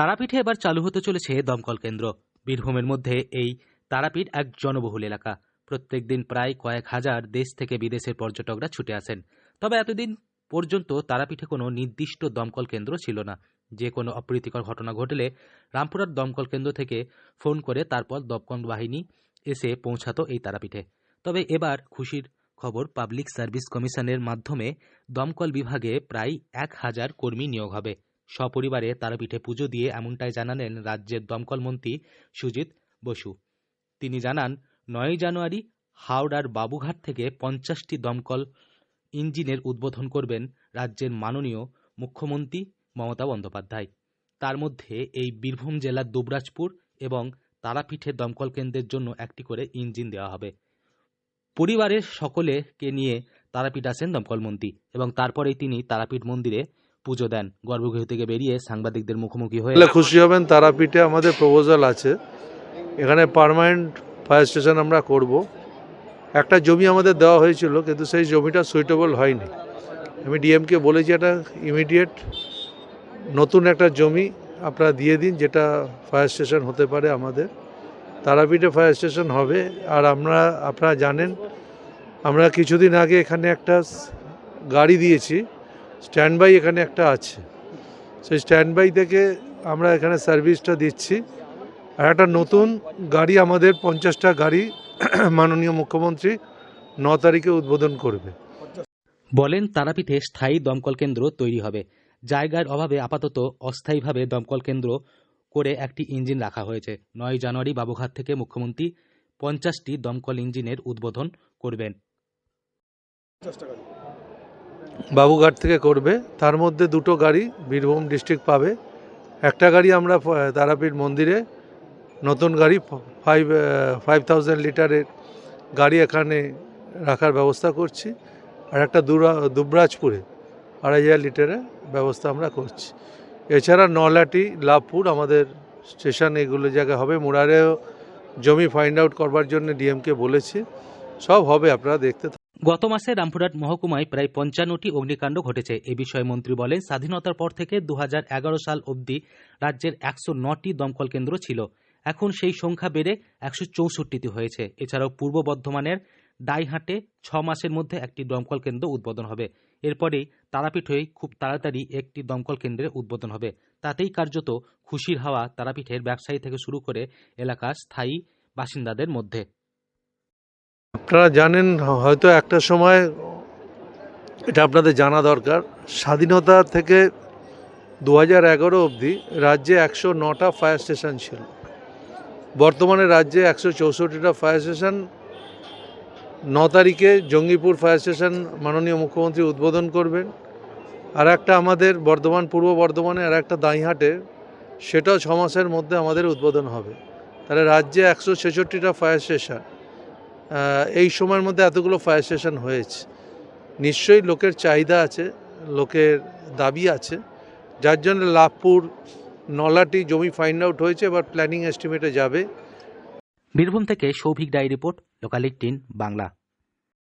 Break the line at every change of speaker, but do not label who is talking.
তারাপীঠে এবার চালু হতে চলেছে দমকল কেন্দ্র। বীরভূমের মধ্যে এই তারাপীঠ এক জনবহুল এলাকা। প্রত্যেক দিন প্রায় কয়েক হাজার দেশ থেকে বিদেশের পর্যটকরা ছুটে আসেন। তবে এতদিন পর্যন্ত তারাপীঠে কোনো নির্দিষ্ট দমকল কেন্দ্র ছিল না। যে কোনো অপ্রীতিকর ঘটনা ঘটলে রামপুরার দমকল কেন্দ্র থেকে ফোন করে তারপর দমকল বাহিনী এসে পৌঁছাতো এই তারাপীঠে। তবে এবার খুশির খবর, পাবলিক সার্ভিস কমিশনের মাধ্যমে দমকল বিভাগে প্রায় এক হাজার কর্মী নিয়োগ হবে। সপরিবারে তারাপীঠে পুজো দিয়ে এমনটাই জানালেন রাজ্যের দমকল মন্ত্রী সুজিত বসু। তিনি জানান নয় জানুয়ারি হাওড়ার বাবুঘাট থেকে পঞ্চাশটি দমকল ইঞ্জিনের উদ্বোধন করবেন রাজ্যের মাননীয় মুখ্যমন্ত্রী মমতা বন্দ্যোপাধ্যায়। তার মধ্যে এই বীরভূম জেলার দুবরাজপুর এবং তারাপীঠের দমকল কেন্দ্রের জন্য একটি করে ইঞ্জিন দেওয়া হবে। পরিবারের সকলেকে নিয়ে তারাপীঠ আসেন দমকল মন্ত্রী এবং তারপরেই তিনি তারাপীঠ মন্দিরে পুজো দেন। গর্ভগৃহ থেকে বেরিয়ে সাংবাদিকদের মুখোমুখি হয়ে
খুশি হবেন, তারাপীঠে আমাদের প্রপোজাল আছে। এখানে পার্মানেন্ট ফায়ার স্টেশন আমরা করব। একটা জমি আমাদের দেওয়া হয়েছিল, কিন্তু সেই জমিটা সুইটেবল হয়নি। আমি ডিএমকে বলেছি, এটা ইমিডিয়েট নতুন একটা জমি আপনারা দিয়ে দিন, যেটা ফায়ার স্টেশন হতে পারে আমাদের। তারাপীঠে ফায়ার স্টেশন হবে, আর আমরা, আপনারা জানেন, আমরা কিছুদিন আগে এখানে একটা গাড়ি দিয়েছি। স্ট্যান্ড বাই এখানে একটা আছে। সেই স্ট্যান্ড বাই থেকে আমরা এখানে সার্ভিসটা দিচ্ছি। আর একটা নতুন গাড়ি আমাদের পঞ্চাশটা গাড়ি মাননীয় মুখ্যমন্ত্রী ন তারিখে উদ্বোধন করবে।
বলেন তারাপীঠে স্থায়ী দমকল কেন্দ্র তৈরি হবে। জায়গার অভাবে আপাতত অস্থায়ীভাবে দমকল কেন্দ্র করে একটি ইঞ্জিন রাখা হয়েছে। নয় জানুয়ারি বাবুঘাট থেকে মুখ্যমন্ত্রী পঞ্চাশটি দমকল ইঞ্জিনের উদ্বোধন করবেন।
বাবুঘাট থেকে করবে। তার মধ্যে দুটো গাড়ি বীরভূম ডিস্ট্রিক্ট পাবে। একটা গাড়ি আমরা তারাপীঠ মন্দিরে, নতুন গাড়ি ফাইভ ফাইভ থাউজেন্ড লিটারের গাড়ি এখানে রাখার ব্যবস্থা করছি। আর একটা দুরা, দুবরাজপুরে আড়াই হাজার লিটারের ব্যবস্থা আমরা করছি। এছাড়া নলাটি, লাভপুর আমাদের স্টেশন, এগুলো জায়গায় হবে। মুরারেও জমি ফাইন্ড আউট করবার জন্য ডিএমকে বলেছি। সব হবে, আপনারা দেখতে।
গত মাসে রামপুরহাট মহকুমায় প্রায় পঞ্চান্নটি অগ্নিকাণ্ড ঘটেছে। এ বিষয়ে মন্ত্রী বলেন, স্বাধীনতার পর থেকে দু হাজার এগারো সাল অবধি রাজ্যের একশো নটি দমকল কেন্দ্র ছিল। এখন সেই সংখ্যা বেড়ে একশো চৌষট্টিটি হয়েছে। এছাড়াও পূর্ব বর্ধমানের ডাইহাটে ছ মাসের মধ্যে একটি দমকল কেন্দ্র উদ্বোধন হবে। এরপরেই তারাপীঠ হয়ে খুব তাড়াতাড়ি একটি দমকল কেন্দ্রের উদ্বোধন হবে। তাতেই কার্যত খুশির হাওয়া তারাপীঠের ব্যবসায়ী থেকে শুরু করে এলাকার স্থায়ী বাসিন্দাদের মধ্যে।
আপনারা জানেন, হয়তো একটা সময় এটা আপনাদের জানা দরকার, স্বাধীনতা থেকে দু হাজার এগারো অবধি রাজ্যে একশো নটা ফায়ার স্টেশন ছিল। বর্তমানে রাজ্যে একশো চৌষট্টিটা ফায়ার স্টেশন। ন তারিখে জঙ্গিপুর ফায়ার স্টেশন মাননীয় মুখ্যমন্ত্রী উদ্বোধন করবেন। আর একটা আমাদের বর্ধমান, পূর্ব বর্ধমানে আর একটা দাঁইহাটে, সেটাও ছ মাসের মধ্যে আমাদের উদ্বোধন হবে। তাহলে রাজ্যে একশো ছেষট্টিটা ফায়ার স্টেশন। এই সময়ের মধ্যে এতগুলো ফায়ার স্টেশন হয়েছে। নিশ্চয়ই লোকের চাহিদা আছে, লোকের দাবি আছে। যার জন্য লাভপুর, নলাটি জমি ফাইন্ড আউট হয়েছে, এবার প্ল্যানিং এস্টিমেটে যাবে।
বীরভূম থেকে সৌভিক ডাই রিপোর্ট লোকালিক টিন বাংলা।